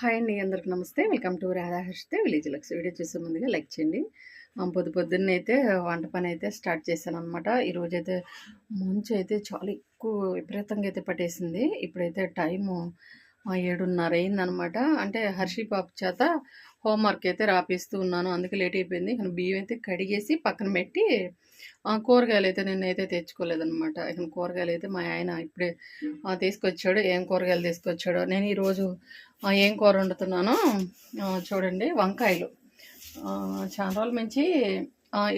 Hi అండి అందరికి నమస్తే. వెల్కమ్ టు రాధాహర్షితే విలేజ్ లక్స్ వీడియో చూసే ముందుగా లైక్ చేయండి. పొద్దు పొద్దున్నే అయితే వంట పని అయితే స్టార్ట్ చేశాను అనమాట ఈరోజు అయితే మంచు అయితే చాలా ఎక్కువ విపరీతంగా అయితే పట్టేసింది. ఇప్పుడైతే టైము ఏడున్నర అయిందనమాట అంటే హర్షి పాప చేత హోంవర్క్ అయితే రాపిస్తూ ఉన్నాను. అందుకే లేట్ అయిపోయింది. కానీ బియ్యం అయితే కడిగేసి పక్కన పెట్టి కూరగాయలు అయితే నేనైతే తెచ్చుకోలేదనమాట ఇక కూరగాయలు అయితే మా ఆయన ఇప్పుడే తీసుకొచ్చాడు. ఏం కూరగాయలు తీసుకొచ్చాడో నేను ఈరోజు ఏం కూర వండుతున్నానో చూడండి వంకాయలు. చాలా రోజుల నుంచి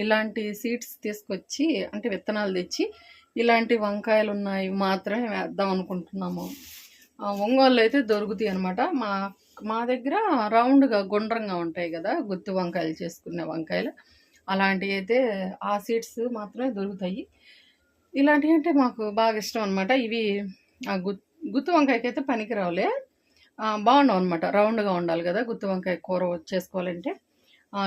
ఇలాంటి సీడ్స్ తీసుకొచ్చి అంటే విత్తనాలు తెచ్చి ఇలాంటి వంకాయలు ఉన్నాయి మాత్రమే వేద్దాం అనుకుంటున్నాము. ఒంగోలు అయితే దొరుకుతాయి అనమాట మా మా దగ్గర రౌండ్గా గుండ్రంగా ఉంటాయి కదా గుత్తి వంకాయలు చేసుకునే వంకాయలు. అలాంటివి అయితే ఆ సీడ్స్ మాత్రమే దొరుకుతాయి. ఇలాంటివి అంటే మాకు బాగా ఇష్టం అనమాట ఇవి గుత్ గుత్తి వంకాయకి అయితే పనికిరావులే బాగుండవు అనమాట రౌండ్గా ఉండాలి కదా గుత్తి వంకాయ కూర చేసుకోవాలంటే.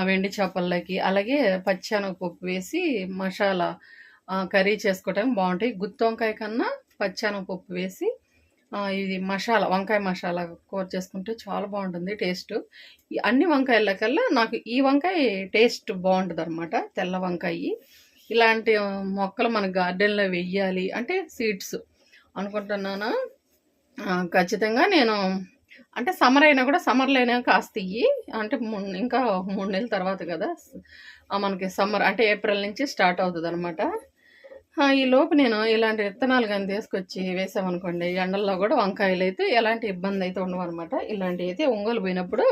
వెండి చేపల్లోకి అలాగే పచ్చానగపప్పు వేసి మసాలా కర్రీ చేసుకోవటం బాగుంటాయి. గుత్తి వంకాయ కన్నా పచ్చానగపప్పు వేసి ఇది మసాలా వంకాయ మసాలా కూర చేసుకుంటే చాలా బాగుంటుంది టేస్ట్. ఈ అన్ని వంకాయల కల్లా నాకు ఈ వంకాయ టేస్ట్ బాగుంటుంది అనమాట తెల్ల వంకాయ. ఇలాంటి మొక్కలు మన గార్డెన్లో వెయ్యాలి అంటే సీడ్స్ అనుకుంటున్నాను? ఖచ్చితంగా నేను అంటే సమ్మర్ అయినా కూడా సమ్మర్లో అయినా కాస్త ఇయ్యి అంటే ము- ఇంకా మూడు నెలల తర్వాత కదా మనకి సమ్మర్ అంటే ఏప్రిల్ నుంచి స్టార్ట్ అవుతుంది అనమాట ఈ లోపు నేను ఇలాంటి విత్తనాలు కానీ తీసుకొచ్చి వేసామనుకోండి ఎండల్లో కూడా వంకాయలు అయితే ఎలాంటి ఇబ్బంది అయితే ఉండవు అనమాట ఇలాంటివి అయితే ఒంగోలు పోయినప్పుడు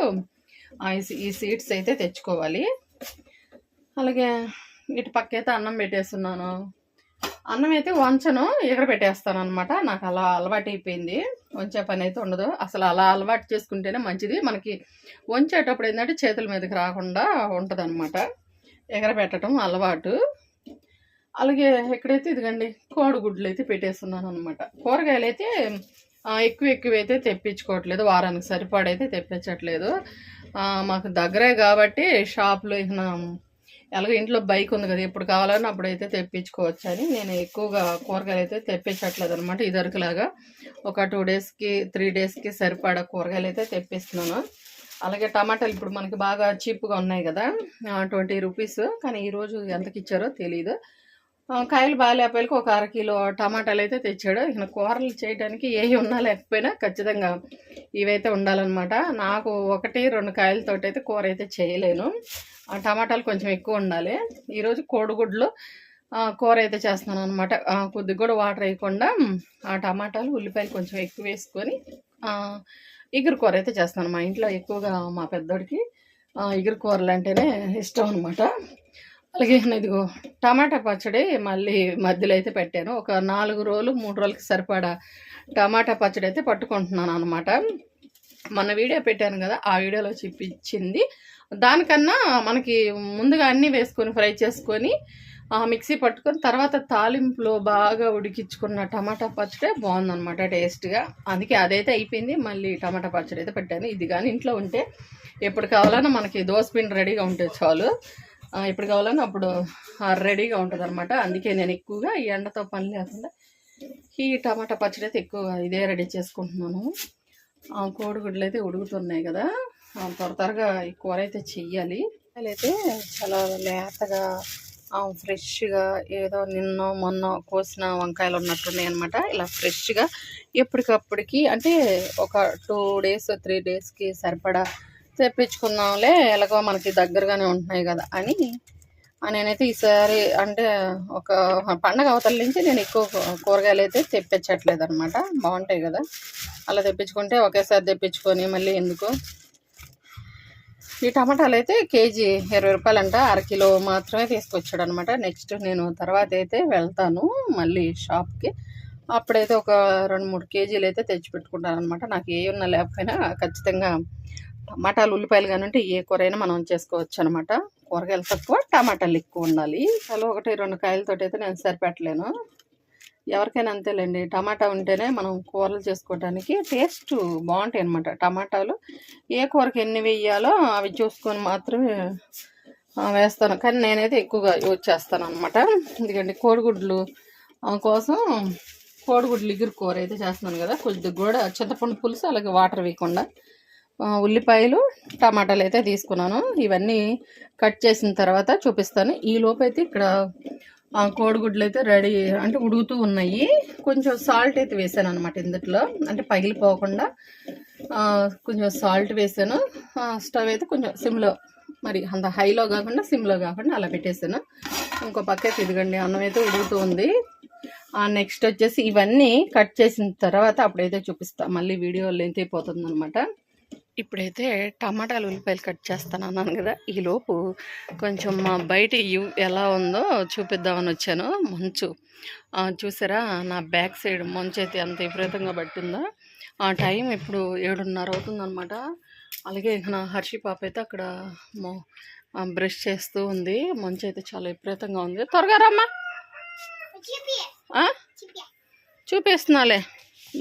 ఆ, ఈ సీ- ఈ సీడ్స్ అయితే తెచ్చుకోవాలి. అలాగే ఇటు పక్క అయితే అన్నం పెట్టేస్తున్నాను. అన్నం అయితే వంచను ఇక్కడ పెట్టేస్తాను అనమాట నాకు అలా అలవాటు అయిపోయింది వంచే పని అయితే ఉండదు. అసలు అలా అలవాటు చేసుకుంటేనే మంచిది. మనకి వంచేటప్పుడు ఏంటంటే చేతుల మీదకి రాకుండా ఉంటుంది అనమాట ఎగరబెట్టడం అలవాటు. అలాగే ఎక్కడైతే ఇదిగండి కోడిగుడ్లు అయితే పెట్టేస్తున్నాను అనమాట కూరగాయలు అయితే ఎక్కువ ఎక్కువ అయితే తెప్పించుకోవట్లేదు వారానికి సరిపడైతే తెప్పించట్లేదు. మాకు దగ్గరే కాబట్టి షాప్లో ఎలాగో ఇంట్లో బైక్ ఉంది కదా ఎప్పుడు కావాలని అప్పుడైతే తెప్పించుకోవచ్చు అని నేను ఎక్కువగా కూరగాయలు అయితే తెప్పించట్లేదు అనమాట ఇదివరకులాగా ఒక టూ డేస్కి త్రీ డేస్కి సరిపడా కూరగాయలు అయితే తెప్పిస్తున్నాను. అలాగే టమాటాలు ఇప్పుడు మనకి బాగా చీప్గా ఉన్నాయి కదా ట్వంటీ రూపీస్. కానీ ఈరోజు ఎంతకి ఇచ్చారో తెలియదు కాయలు బాగా లేకపోయికి ఒక అర కిలో టమాటాలు అయితే తెచ్చాడు. ఇక కూరలు చేయడానికి ఏ ఉన్నా లేకపోయినా ఖచ్చితంగా ఇవైతే ఉండాలన్నమాట. నాకు ఒకటి రెండు కాయలతోటి అయితే కూర అయితే చేయలేను. ఆ టమాటాలు కొంచెం ఎక్కువ ఉండాలి. ఈరోజు కోడిగుడ్లు కూర అయితే చేస్తున్నాను అనమాట కొద్దిగా కూడా వాటర్ వేయకుండా ఆ టమాటాలు ఉల్లిపాయలు కొంచెం ఎక్కువ వేసుకొని ఇగురు కూర అయితే చేస్తాను మా ఇంట్లో ఎక్కువగా మా పెద్దోడికి. ఇగురు కూరలు అంటేనే ఇష్టం అనమాట అలాగే ఇదిగో టమాటా పచ్చడి మళ్ళీ మధ్యలో అయితే పెట్టాను. ఒక నాలుగు రోజులు మూడు రోజులకి సరిపడా టమాటా పచ్చడి అయితే పట్టుకుంటున్నాను అనమాట మన వీడియో పెట్టాను కదా ఆ వీడియోలో చూపించింది. దానికన్నా మనకి ముందుగా అన్నీ వేసుకొని ఫ్రై చేసుకొని ఆ మిక్సీ పట్టుకొని తర్వాత తాలింపులో బాగా ఉడికించుకున్న టమాటా పచ్చడి బాగుందనమాట టేస్ట్గా. అందుకే అదైతే అయిపోయింది. మళ్ళీ టమాటా పచ్చడి అయితే పెట్టాను. ఇది కానీ ఇంట్లో ఉంటే ఎప్పుడు కావాలన్నా మనకి దోశ పిండి రెడీగా ఉంటే చాలు. ఎప్పుడు కావాలని అప్పుడు రెడీగా ఉంటుంది అనమాట అందుకే నేను ఎక్కువగా ఈ ఎండతో పని లేకుండా ఈ టమాటా పచ్చడి అయితే ఎక్కువగా ఇదే రెడీ చేసుకుంటున్నాను. ఆ, కోడిగుడ్లు అయితే ఉడుకుతున్నాయి కదా. ఆ, త్వర త్వరగా ఈ కూర అయితే చెయ్యాలి. అయితే చాలా లేతగా ఫ్రెష్గా ఏదో నిన్న మొన్న కోసిన వంకాయలు ఉన్నట్టున్నాయి అనమాట ఇలా ఫ్రెష్గా ఎప్పటికప్పటికి అంటే ఒక టూ డేస్ త్రీ డేస్కి సరిపడా తెప్పించుకుందాంలే ఎలాగో మనకి దగ్గరగానే ఉంటున్నాయి కదా అని. నేనైతే ఈసారి అంటే ఒక పండగ అవతల నుంచి నేను ఎక్కువ కూరగాయలు అయితే తెప్పించట్లేదు అనమాట బాగుంటాయి కదా. అలా తెప్పించుకుంటే ఒకేసారి తెప్పించుకొని మళ్ళీ ఎందుకు. ఈ టమాటాలు అయితే కేజీ ఇరవై రూపాయలు అంట అరకిలో మాత్రమే తీసుకొచ్చాడు అనమాట నెక్స్ట్ నేను తర్వాత అయితే వెళ్తాను మళ్ళీ షాప్కి. అప్పుడైతే ఒక రెండు మూడు కేజీలు అయితే తెచ్చి పెట్టుకుంటాను అనమాట నాకు ఏ ఉన్నా లేకపోయినా ఖచ్చితంగా టమాటాలు ఉల్లిపాయలు కానీ ఉంటే ఏ కూర అయినా మనం చేసుకోవచ్చు అనమాట కూరగాయలు తక్కువ టమాటాలు ఎక్కువ ఉండాలి. అలా ఒకటి రెండు కాయలతో అయితే నేను సరిపెట్టలేను. ఎవరికైనా అంతేలేండి టమాటా ఉంటేనే మనం కూరలు చేసుకోవడానికి టేస్ట్ బాగుంటాయి అనమాట టమాటాలు ఏ కూరకి ఎన్ని వేయాలో అవి చూసుకొని మాత్రమే వేస్తాను. కానీ నేనైతే ఎక్కువగా యూజ్ చేస్తాను అనమాట ఎందుకంటే కోడిగుడ్లు కోసం కోడిగుడ్లు ఇగురు కూర అయితే చేస్తున్నాను కదా. కొద్దిగా కూడా చింతపండు పులుసు అలాగే వాటర్ వేయకుండా ఉల్లిపాయలు టమాటాలు అయితే తీసుకున్నాను. ఇవన్నీ కట్ చేసిన తర్వాత చూపిస్తాను. ఈ లోపైతే అయితే ఇక్కడ కోడిగుడ్లు అయితే రెడీ అంటే ఉడుగుతూ ఉన్నాయి. కొంచెం సాల్ట్ అయితే వేసాను అనమాట ఇందుట్లో. అంటే పగిలిపోకుండా కొంచెం సాల్ట్ వేసాను. స్టవ్ అయితే కొంచెం సిమ్లో మరి అంత హైలో కాకుండా సిమ్లో కాకుండా అలా పెట్టేసాను. ఇంకో పక్క తిరగండి అన్నం అయితే ఉడుగుతూ ఉంది. నెక్స్ట్ వచ్చేసి ఇవన్నీ కట్ చేసిన తర్వాత అప్పుడైతే చూపిస్తా. మళ్ళీ వీడియో లెంత్ అయిపోతుంది అనమాట ఇప్పుడైతే టమాటాలు ఉల్లిపాయలు కట్ చేస్తాను అన్నాను కదా ఈ లోపు కొంచెం మా బయట ఎలా ఉందో చూపిద్దామని వచ్చాను. మంచు. చూసారా? నా బ్యాక్ సైడ్ మంచు అయితే ఎంత విపరీతంగా పట్టిందో. ఆ టైం ఇప్పుడు ఏడున్నర అవుతుందన్నమాట. అలాగే నా హర్షి పాప అయితే అక్కడ బ్రష్ చేస్తూ ఉంది. మంచు అయితే చాలా విపరీతంగా ఉంది. త్వరగా రమ్మా? చూపిస్తున్నాలే.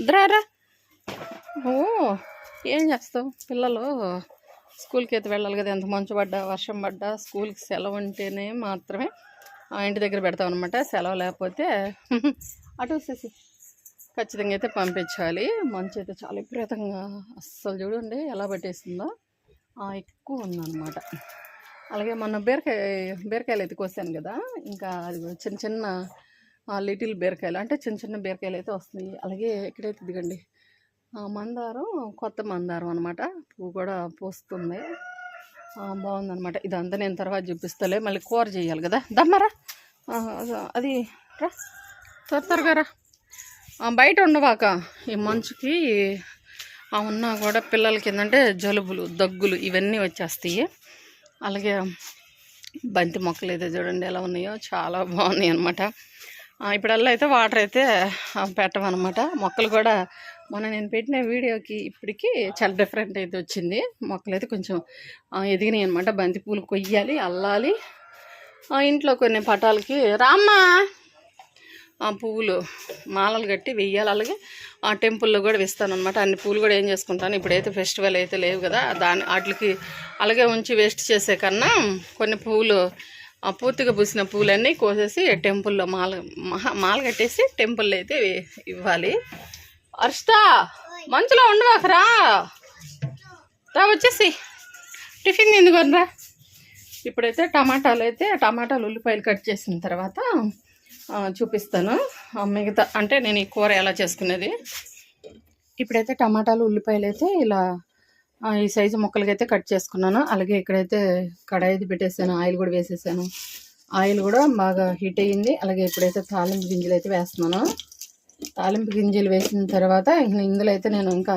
ద్రారా ఓ. ఏం చేస్తావు? పిల్లలు స్కూల్కి అయితే వెళ్ళాలి కదా. ఎంత మంచు పడ్డా వర్షం పడ్డా స్కూల్కి సెలవు ఉంటేనే మాత్రమే ఆ ఇంటి దగ్గర పెడతాం అనమాట సెలవు లేకపోతే అటు వచ్చేసి ఖచ్చితంగా అయితే పంపించాలి. మంచు అయితే చాలా విపరీతంగా అస్సలు చూడండి ఎలా పట్టేసిందో ఆ, ఎక్కువ ఉందన్నమాట. అలాగే మొన్న బీరకాయ బీరకాయలు అయితే కోసాను కదా. ఇంకా అది చిన్న చిన్న లిటిల్ బీరకాయలు అంటే చిన్న చిన్న బీరకాయలు అయితే వస్తున్నాయి. అలాగే ఇక్కడైతే దిగండి మందారం కొత్త మందారం అనమాట పువ్వు కూడా పూస్తుంది. బాగుందనమాట ఇదంతా నేను తర్వాత చూపిస్తలే. మళ్ళీ కూర చేయాలి కదా. దమ్మరా. అది రా. త్వర త్వరగా రా. బయట ఉండవాక ఈ మంచుకి ఉన్నా కూడా పిల్లలకి ఏంటంటే జలుబులు దగ్గులు ఇవన్నీ వచ్చేస్తాయి. అలాగే బంతి మొక్కలు అయితే చూడండి ఎలా ఉన్నాయో. చాలా బాగున్నాయి అనమాట ఇప్పుడల్లా అయితే వాటర్ అయితే పెట్టమన్నమాట. మొక్కలు కూడా మొన్న నేను పెట్టిన వీడియోకి ఇప్పటికి చాలా డిఫరెంట్ అయితే వచ్చింది. మొక్కలు అయితే కొంచెం ఎదిగినాయి అనమాట బంతి పూలు కొయ్యాలి అల్లాలి. ఇంట్లో కొన్ని పటాలకి రామ్మా! ఆ పువ్వులు మాలలు కట్టి వెయ్యాలి. అలాగే ఆ టెంపుల్లో కూడా వేస్తాను అనమాట అన్ని పూలు కూడా ఏం చేసుకుంటాను. ఇప్పుడైతే ఫెస్టివల్ అయితే లేవు కదా. దాని వాటికి అలాగే ఉంచి వేస్ట్ చేసే కన్నా కొన్ని పువ్వులు ఆ పూర్తిగా పూసిన పూలన్నీ కోసేసి టెంపుల్లో మాల మాల కట్టేసి టెంపుల్లో అయితే ఇవ్వాలి. అర్షిత మంచులో ఉండవాకరా రా. వచ్చేసి. టిఫిన్ ఎందుకు ఇప్పుడైతే టమాటాలు అయితే టమాటాలు ఉల్లిపాయలు కట్ చేసిన తర్వాత చూపిస్తాను. మిగతా అంటే నేను ఈ కూర ఎలా చేసుకునేది? ఇప్పుడైతే టమాటాలు ఉల్లిపాయలు అయితే ఇలా ఈ సైజు ముక్కలకైతే కట్ చేసుకున్నాను. అలాగే ఇక్కడైతే కడాయి అయితే పెట్టేసాను ఆయిల్ కూడా వేసేసాను. ఆయిల్ కూడా బాగా హీట్ అయ్యింది. అలాగే ఇప్పుడైతే తాలింపు గింజలు అయితే వేస్తున్నాను. తాలింపు గింజలు వేసిన తర్వాత ఇందులో అయితే నేను ఇంకా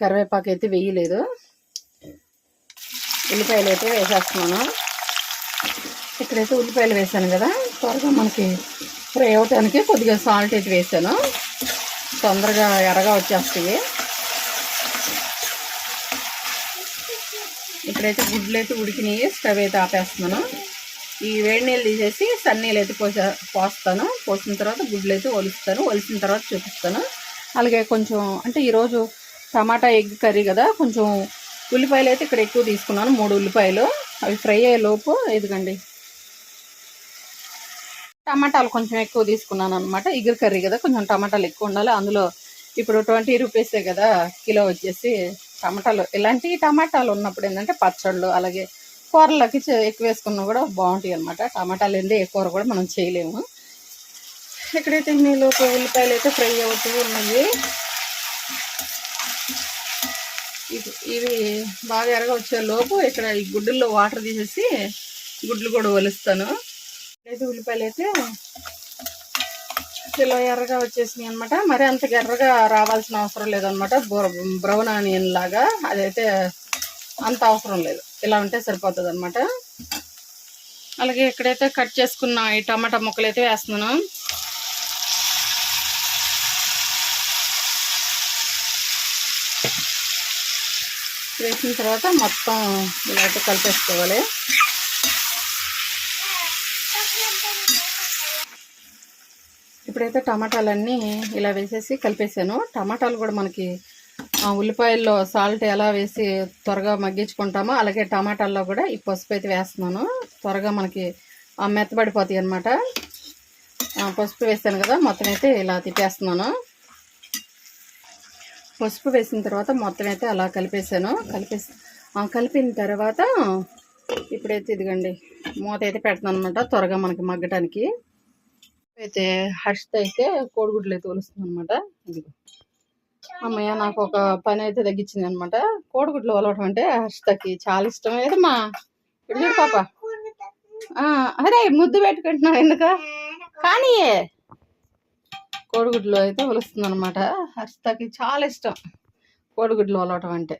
కరివేపాకు అయితే వేయలేదు. ఉల్లిపాయలు అయితే వేసేస్తున్నాను. ఇక్కడైతే ఉల్లిపాయలు వేసాను కదా త్వరగా మనకి ఫ్రై అవటానికి కొద్దిగా సాల్ట్ అయితే వేసాను. తొందరగా ఎర్రగా వచ్చేస్తాయి. ఇక్కడైతే గుడ్లు అయితే ఉడికినాయి స్టవ్ అయితే ఆపేస్తున్నాను. ఈ వేడి నీళ్ళు తీసేసి సన్నీళ్ళు అయితే పోసా పోస్తాను. పోసిన తర్వాత గుడ్లు అయితే ఒలుస్తాను. ఒలిసిన తర్వాత చూపిస్తాను. అలాగే కొంచెం అంటే ఈరోజు టమాటా ఎగ్ కర్రీ కదా కొంచెం ఉల్లిపాయలు అయితే ఇక్కడ ఎక్కువ తీసుకున్నాను మూడు ఉల్లిపాయలు. అవి ఫ్రై అయ్యే లోపు ఎదుగండి టమాటాలు కొంచెం ఎక్కువ తీసుకున్నాను అనమాట ఇగురు కర్రీ కదా కొంచెం టమాటాలు ఎక్కువ ఉండాలి. అందులో ఇప్పుడు ట్వంటీ రూపీసే కదా కిలో వచ్చేసి టమాటాలు. ఇలాంటి టమాటాలు ఉన్నప్పుడు ఏంటంటే పచ్చళ్ళు అలాగే కూరలకి ఎక్కువ వేసుకున్నా కూడా బాగుంటాయి అనమాట టమాటాలు ఏందే ఏ కూర కూడా మనం చేయలేము. ఇక్కడైతే మీలో ఉల్లిపాయలు అయితే ఫ్రై అవుతూ ఉన్నాయి. ఇవి ఇవి బాగా ఎరగ వచ్చే లోపు ఇక్కడ ఈ గుడ్డుల్లో వాటర్ తీసేసి గుడ్లు కూడా వలుస్తాను అయితే ఉల్లిపాయలు అయితే కిలో ఎర్రగా వచ్చేసినాయి అనమాట మరి అంత ఎర్రగా రావాల్సిన అవసరం లేదనమాట బ్రౌన్ ఆనియన్ లాగా. అదైతే అంత అవసరం లేదు. ఇలా ఉంటే సరిపోతుంది అనమాట అలాగే ఇక్కడైతే కట్ చేసుకున్న ఈ టమాటా ముక్కలు అయితే వేస్తున్నాను. వేసిన తర్వాత మొత్తం ఇలా అయితే కలిపేసుకోవాలి. ఇప్పుడైతే టమాటాలన్నీ ఇలా వేసేసి కలిపేసాను. టమాటాలు కూడా మనకి ఉల్లిపాయల్లో సాల్ట్ ఎలా వేసి త్వరగా మగ్గించుకుంటామో అలాగే టమాటాల్లో కూడా ఈ పసుపు అయితే వేస్తున్నాను. త్వరగా మనకి మెత్తబడిపోతాయి అనమాట పసుపు వేసాను కదా మొత్తం అయితే ఇలా తిప్పేస్తున్నాను. పసుపు వేసిన తర్వాత మొత్తం అయితే అలా కలిపేసాను కలిపేసి కలిపిన తర్వాత ఇప్పుడైతే ఇదిగండి మూత అయితే పెడతాను అనమాట త్వరగా మనకి మగ్గటానికి. అయితే హర్షిత అయితే కోడిగుడ్లు అయితే ఒలుస్తుంది అనమాట ఇదిగో. అమ్మయ్య నాకు ఒక పని అయితే తగ్గించింది అనమాట కోడిగుడ్లు వలవటం అంటే హర్షితకి చాలా ఇష్టం ఏదమ్మా? చూడు పాప. అరే ముద్దు పెట్టుకుంటున్నావు ఎందుకు? కానీ కోడిగుడ్లు అయితే వలుస్తుంది అనమాట హర్షితకి చాలా ఇష్టం కోడిగుడ్లు వలవటం అంటే.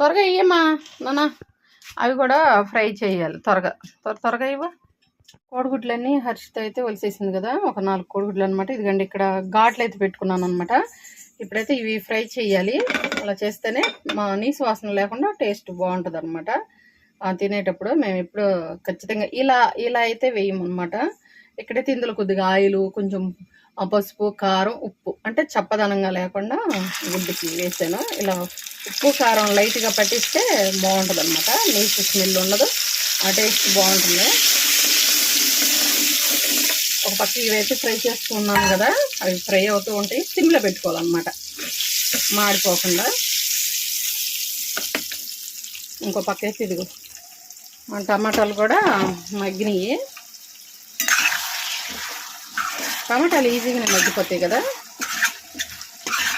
త్వరగా ఇయ్యమ్మా నాన్న. అవి కూడా ఫ్రై చేయాలి త్వరగా. త్వర త్వరగా ఇవ్వ. కోడిగుడ్లన్నీ హర్షిత అయితే ఒలిసేసింది కదా ఒక నాలుగు కోడిగుడ్లు అనమాట ఇదిగండి ఇక్కడ ఘాట్లు అయితే పెట్టుకున్నాను అనమాట ఇప్పుడైతే ఇవి ఫ్రై చేయాలి. అలా చేస్తేనే మా నీసు వాసన లేకుండా టేస్ట్ బాగుంటుంది అనమాట తినేటప్పుడు మేము ఎప్పుడు ఖచ్చితంగా ఇలా ఇలా అయితే వేయమన్నమాట ఇక్కడైతే ఇందులో కొద్దిగా ఆయిల్ కొంచెం పసుపు కారం ఉప్పు అంటే చప్పదనంగా లేకుండా గుడ్డుకి వేసాను. ఇలా ఉప్పు కారం లైట్గా పట్టిస్తే బాగుంటుంది అనమాట నీసు స్మెల్ ఉండదు. ఆ టేస్ట్ బాగుంటుంది. ఒక పక్క ఇవైతే ఫ్రై చేసుకున్నాను కదా అవి ఫ్రై అవుతూ ఉంటాయి. సిమ్లో పెట్టుకోవాలన్నమాట. మాడిపోకుండా. ఇంకో పక్క అయితే ఇదిగో టమాటాలు కూడా మగ్గినాయి. టమాటాలు ఈజీగానే మగ్గిపోతాయి కదా.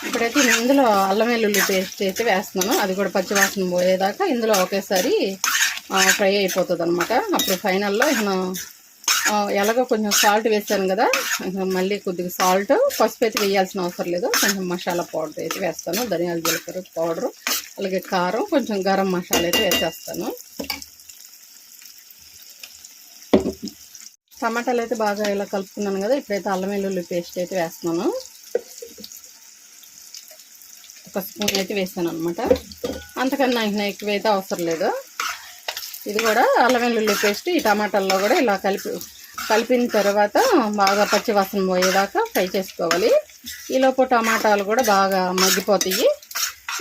ఇప్పుడైతే ఇందులో అల్లం వెల్లుల్లి పేస్ట్ అయితే వేస్తున్నాను. అది కూడా పచ్చివాసన పోయేదాకా ఇందులో ఒకేసారి ఫ్రై అయిపోతుంది అనమాట అప్పుడు ఫైనల్లో నేను ఎలాగో కొంచెం సాల్ట్ వేసాను కదా మళ్ళీ కొద్దిగా సాల్ట్ పసుపు అయితే వేయాల్సిన అవసరం లేదు కొంచెం మసాలా పౌడర్ అయితే వేస్తాను ధనియాల జీలకర్ర పౌడరు అలాగే కారం కొంచెం గరం మసాలా అయితే వేసేస్తాను. టమాటాలు అయితే బాగా ఇలా కలుపుకున్నాను కదా ఇప్పుడైతే అల్లం వెల్లుల్లి పేస్ట్ అయితే వేస్తున్నాను. ఒక స్పూన్ అయితే వేసాను అనమాట అంతకన్నా ఇంకా ఎక్కువైతే అవసరం లేదు. ఇది కూడా అల్లం వెల్లుల్లి పేస్ట్ ఈ టమాటాల్లో కూడా ఇలా కలిపి కలిపిన తర్వాత బాగా పచ్చివాసన పోయేదాకా ఫ్రై చేసుకోవాలి. ఈలోపు టమాటాలు కూడా బాగా మగ్గిపోతాయి.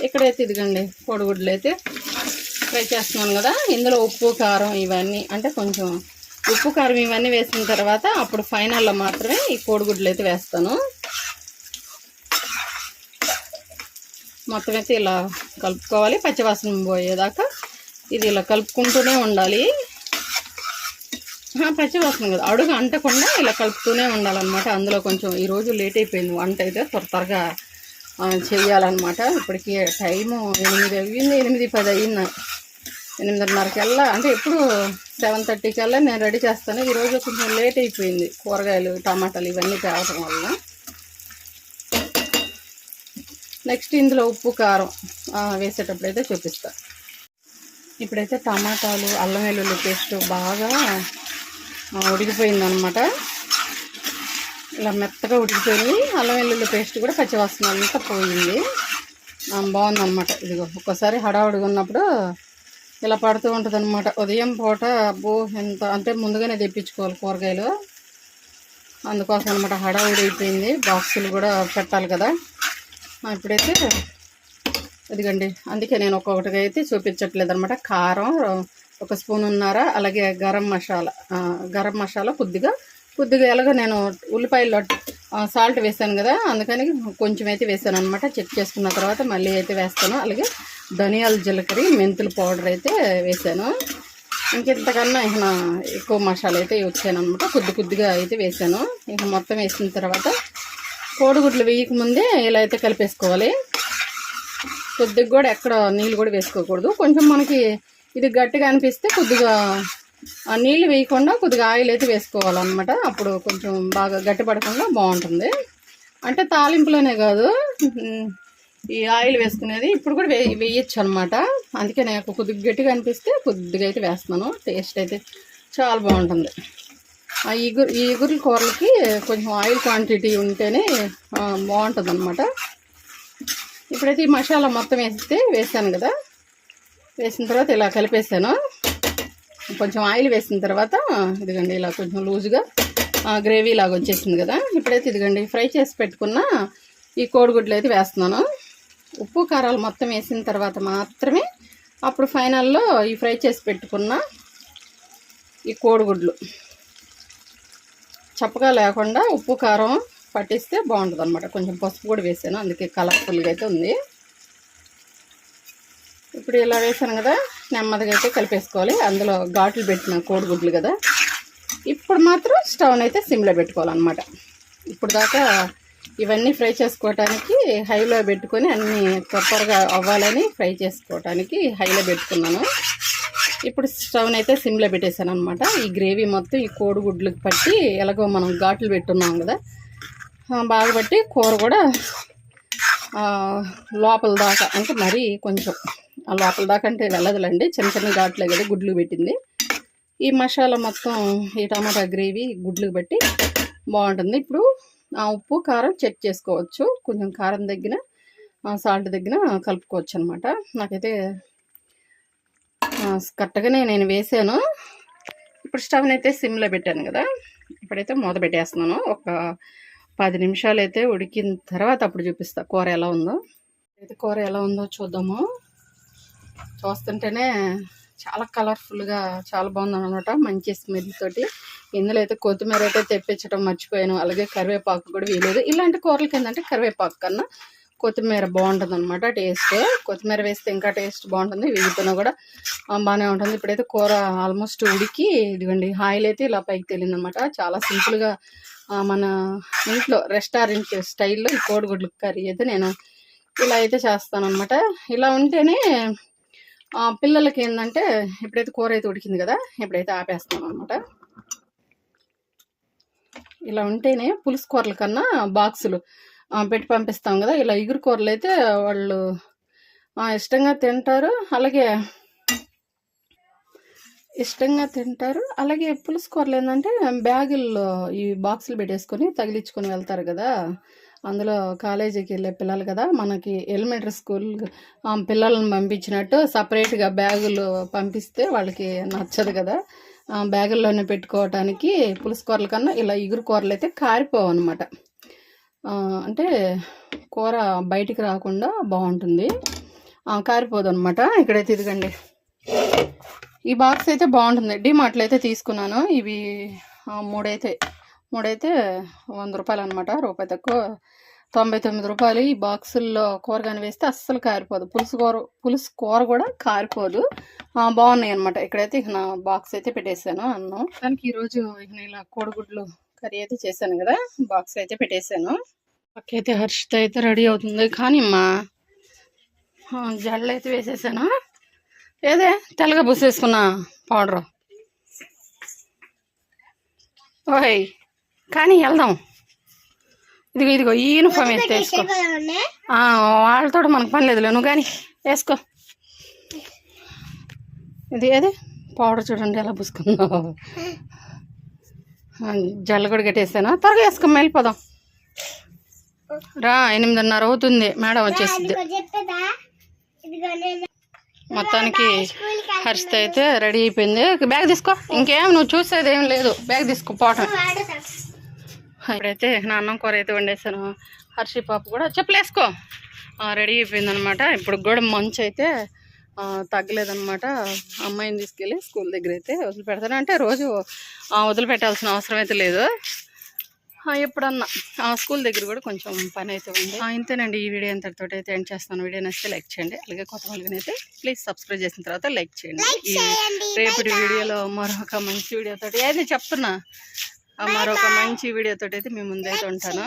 ఇక్కడైతే ఇదిగండి కోడిగుడ్లు అయితే ఫ్రై చేస్తున్నాను కదా. ఇందులో ఉప్పు కారం ఇవన్నీ అంటే కొంచెం ఉప్పు కారం ఇవన్నీ వేసిన తర్వాత అప్పుడు ఫైనల్లో మాత్రమే ఈ కోడిగుడ్లు అయితే వేస్తాను. మొత్తం అయితే ఇలా కలుపుకోవాలి. పచ్చివాసన పోయేదాకా ఇది ఇలా కలుపుకుంటూనే ఉండాలి. పచ్చి వస్తుంది కదా. అడుగు అంటకుండా ఇలా కలుపుతూనే ఉండాలన్నమాట. అందులో కొంచెం ఈరోజు లేట్ అయిపోయింది. వంట అయితే త్వర త్వరగా చేయాలన్నమాట. చెయ్యాలన్నమాట ఇప్పటికి టైము ఎనిమిది అయ్యింది. ఎనిమిది పది అయ్యింది. ఎనిమిదిన్నరకల్లా అంటే ఎప్పుడు సెవెన్ థర్టీకల్లా నేను రెడీ చేస్తాను. ఈరోజు కొంచెం లేట్ అయిపోయింది. కూరగాయలు టమాటాలు ఇవన్నీ తేవటం వల్ల. నెక్స్ట్ ఇందులో ఉప్పు కారం వేసేటప్పుడు అయితే చూపిస్తా. ఇప్పుడైతే టమాటాలు అల్లం వెల్లుల్లి పేస్ట్ బాగా ఉడికిపోయిందనమాట ఇలా మెత్తగా ఉడికిపోయింది. అల్లం వెల్లుల్లి పేస్ట్ కూడా పచ్చివాసన అంతా పోయింది. ఆ, బాగుందన్నమాట. ఇదిగో ఒక్కోసారి హడావుడిగా ఉన్నప్పుడు ఇలా పడుతూ ఉంటుంది అనమాట ఉదయం పూట అబ్బో ఎంత అంటే ముందుగానే తెప్పించుకోవాలి కూరగాయలు. అందుకోసం అనమాట హడావుడి అయిపోయింది. బాక్సులు కూడా పెట్టాలి కదా. ఇప్పుడైతే ఇదిగండి అందుకే నేను ఒక్కొక్కటిగా అయితే చూపించట్లేదు అనమాట కారం ఒక స్పూన్ ఉన్నారా? అలాగే గరం మసాలా. గరం మసాలా కొద్దిగా కొద్దిగా ఎలాగో నేను ఉల్లిపాయలు సాల్ట్ వేసాను కదా అందుకని కొంచెం అయితే వేసాను అనమాట చెక్ చేసుకున్న తర్వాత మళ్ళీ అయితే వేస్తాను. అలాగే ధనియాల జీలకర్ర మెంతుల పౌడర్ అయితే వేసాను. ఇంకెంతకన్నా ఇక ఎక్కువ మసాలా అయితే వచ్చాను అనమాట కొద్ది కొద్దిగా అయితే వేసాను. ఇక మొత్తం వేసిన తర్వాత కోడిగుడ్లు వేయక ముందే ఇలా అయితే కలిపేసుకోవాలి. కొద్దిగా కూడా ఎక్కడ నీళ్ళు కూడా వేసుకోకూడదు. కొంచెం మనకి ఇది గట్టిగా అనిపిస్తే కొద్దిగా ఆ నీళ్ళు వేయకుండా కొద్దిగా ఆయిల్ అయితే వేసుకోవాలన్నమాట. అప్పుడు కొంచెం బాగా గట్టి పడకుండా బాగుంటుంది. అంటే తాలింపులోనే కాదు ఈ ఆయిల్ వేసుకునేది ఇప్పుడు కూడా వే వేయచ్చు అనమాట అందుకే నాకు కొద్దిగా గట్టిగా అనిపిస్తే కొద్దిగా అయితే వేస్తున్నాను. టేస్ట్ అయితే చాలా బాగుంటుంది. ఆ ఈగురు ఈ కూరలకి కొంచెం ఆయిల్ క్వాంటిటీ ఉంటేనే బాగుంటుంది అనమాట ఇప్పుడైతే ఈ మసాలా మొత్తం వేస్తే వేసాను కదా. వేసిన తర్వాత ఇలా కలిపేసాను. కొంచెం ఆయిల్ వేసిన తర్వాత ఇదిగండి ఇలా కొంచెం లూజుగా గ్రేవీ లాగా వచ్చేసింది కదా. ఇప్పుడైతే ఇదిగండి ఫ్రై చేసి పెట్టుకున్న ఈ కోడిగుడ్లు అయితే వేస్తున్నాను. ఉప్పు కారాలు మొత్తం వేసిన తర్వాత మాత్రమే అప్పుడు ఫైనల్లో ఈ ఫ్రై చేసి పెట్టుకున్న ఈ కోడిగుడ్లు. చప్పగా లేకుండా ఉప్పు కారం పట్టిస్తే బాగుంటుంది అనమాట కొంచెం పసుపు కూడా వేసాను అందుకే కలర్ఫుల్గా అయితే ఉంది. ఇప్పుడు ఇలా వేసాను కదా నెమ్మదిగా అయితే కలిపేసుకోవాలి. అందులో ఘాట్లు పెట్టిన కోడిగుడ్లు కదా. ఇప్పుడు మాత్రం స్టవ్ని అయితే సిమ్లో పెట్టుకోవాలన్నమాట. ఇప్పుడు దాకా ఇవన్నీ ఫ్రై చేసుకోవటానికి హైలో పెట్టుకొని అన్నీ త్వరగా అవ్వాలని ఫ్రై చేసుకోవటానికి హైలో పెట్టుకున్నాను. ఇప్పుడు స్టవ్ని అయితే సిమ్లో పెట్టేశాను అనమాట ఈ గ్రేవీ మొత్తం ఈ కోడిగుడ్లకు పట్టి ఎలాగో మనం ఘాట్లు పెట్టున్నాం కదా బాగా పట్టి కూర కూడా లోపల దాకా అంటే మరీ కొంచెం లోపల దాకా అంటే వెళ్ళదులండి. చిన్న చిన్న ఘాట్లే కదా గుడ్లు పెట్టింది. ఈ మసాలా మొత్తం ఈ టమాటా గ్రేవీ గుడ్లు బట్టి బాగుంటుంది. ఇప్పుడు ఆ ఉప్పు కారం చెక్ చేసుకోవచ్చు. కొంచెం కారం తగ్గిన సాల్ట్ దగ్గర కలుపుకోవచ్చు అనమాట నాకైతే కరెక్ట్గానే నేను వేసాను. ఇప్పుడు స్టవ్ని అయితే సిమ్లో పెట్టాను కదా. ఇప్పుడైతే మూత పెట్టేస్తున్నాను. ఒక పది నిమిషాలు అయితే ఉడికిన తర్వాత అప్పుడు చూపిస్తా కూర ఎలా ఉందో. అయితే కూర ఎలా ఉందో చూద్దాము. చూస్తుంటేనే చాలా కలర్ఫుల్గా చాలా బాగుంది అనమాట మంచి స్మెల్ తోటి. ఇందులో అయితే కొత్తిమీర అయితే తెప్పించడం మర్చిపోయాను. అలాగే కరివేపాకు కూడా వేయలేదు. ఇలాంటి కూరలకి ఏంటంటే కరివేపాకు కన్నా కొత్తిమీర బాగుంటుంది అనమాట టేస్ట్ కొత్తిమీర వేస్తే ఇంకా టేస్ట్ బాగుంటుంది. వేగిపోయినా కూడా బాగానే ఉంటుంది. ఇప్పుడైతే కూర ఆల్మోస్ట్ ఉడికి ఇదిగోండి ఆయిల్ అయితే ఇలా పైకి తెలియదు అనమాట చాలా సింపుల్గా మన ఇంట్లో రెస్టారెంట్ స్టైల్లో ఈ కోడిగుడ్లు కర్రీ అయితే నేను ఇలా అయితే చేస్తాను అనమాట ఇలా ఉంటేనే పిల్లలకి ఏంటంటే ఎప్పుడైతే కూర అయితే ఉడికింది కదా ఎప్పుడైతే ఆపేస్తాం అనమాట ఇలా ఉంటేనే పులుసు కూరల కన్నా బాక్సులు పెట్టి పంపిస్తాం కదా ఇలా ఇగురు కూరలు అయితే వాళ్ళు ఇష్టంగా తింటారు. అలాగే ఇష్టంగా తింటారు. అలాగే పులుసు కూరలు ఏంటంటే బ్యాగుల్లో ఈ బాక్సులు పెట్టేసుకొని తగిలించుకొని వెళ్తారు కదా అందులో కాలేజీకి వెళ్ళే పిల్లలు కదా మనకి ఎలిమెంటరీ స్కూల్ పిల్లలను పిల్లల్ని పంపించినట్టు సపరేట్గా బ్యాగులు పంపిస్తే వాళ్ళకి నచ్చదు కదా. బ్యాగుల్లోనే పెట్టుకోవటానికి పులుసు కూరల కన్నా ఇలా ఇగురు కూరలు అయితే కారిపోవు అనమాట అంటే కూర బయటికి రాకుండా బాగుంటుంది. కారిపోదు అనమాట ఇక్కడైతే ఇదిగండి. ఈ బాక్స్ అయితే బాగుంటుంది. డిమార్ట్లో అయితే తీసుకున్నాను. ఇవి మూడైతే మూడైతే వంద రూపాయలు అనమాట రూపాయి తక్కువ తొంభై తొమ్మిది రూపాయలు. ఈ బాక్సుల్లో కూర కానీ వేస్తే అస్సలు కారిపోదు. పులుసు కూర పులుసు కూర కూడా కారిపోదు. బాగున్నాయి అనమాట ఇక్కడైతే ఇక నా బాక్స్ అయితే పెట్టేశాను అన్నం. దానికి ఈరోజు ఇక ఇలా కోడిగుడ్లు కర్రీ అయితే చేశాను కదా. బాక్స్ అయితే పెట్టేశాను. పక్కైతే హర్షిత అయితే రెడీ అవుతుంది. కానీ మా జడలు అయితే వేసేసాను. ఏదే తెల్లగా పూసేసుకున్న పౌడరు. ఓయ్. కానీ వెళ్దాం. ఇదిగో ఇదిగో ఈ యూనిఫామ్ అయితే వేసుకో. వాళ్ళతో మనకు పని లేదులే. నువ్వు కానీ వేసుకో. ఇది అదే పౌడర్ చూడండి ఎలా పూసుకున్నావు జల్లు కూడా కట్టేసాను త్వరగా వేసుకో వెళ్ళిపోదాం. రా ఎనిమిదిన్నర అవుతుంది. మేడం వచ్చేసింది. మొత్తానికి హర్షిత అయితే రెడీ అయిపోయింది. బ్యాగ్ తీసుకో. ఇంకేం నువ్వు చూసేది ఏం లేదు. బ్యాగ్ తీసుకో పోవటం ఇప్పుడైతే నా అన్నం కూర అయితే వండేసాను. హర్షి పాప కూడా చెప్పులు వేసుకో రెడీ అయిపోయింది అనమాట ఇప్పుడు కూడా మంచు అయితే ఆ, తగ్గలేదన్నమాట. అమ్మాయిని తీసుకెళ్ళి స్కూల్ దగ్గర అయితే వదిలిపెడతాను. అంటే రోజు వదిలిపెట్టాల్సిన అవసరం అయితే లేదు. ఎప్పుడన్నా. ఆ స్కూల్ దగ్గర కూడా కొంచెం పని అయితే ఉంది. ఇంతేనండి ఈ వీడియో అంతటితో అయితే ఎండ్ చేస్తాను వీడియో నచ్చితే లైక్ చేయండి. అలాగే కొత్త వాళ్ళకైతే ప్లీజ్ సబ్స్క్రైబ్ చేసిన తర్వాత లైక్ చేయండి. ఈ రేపటి వీడియోలో మరొక మంచి వీడియోతో ఏది చెప్తున్నా. మరొక మంచి వీడియోతో అయితే మీ ముందైతే ఉంటాను.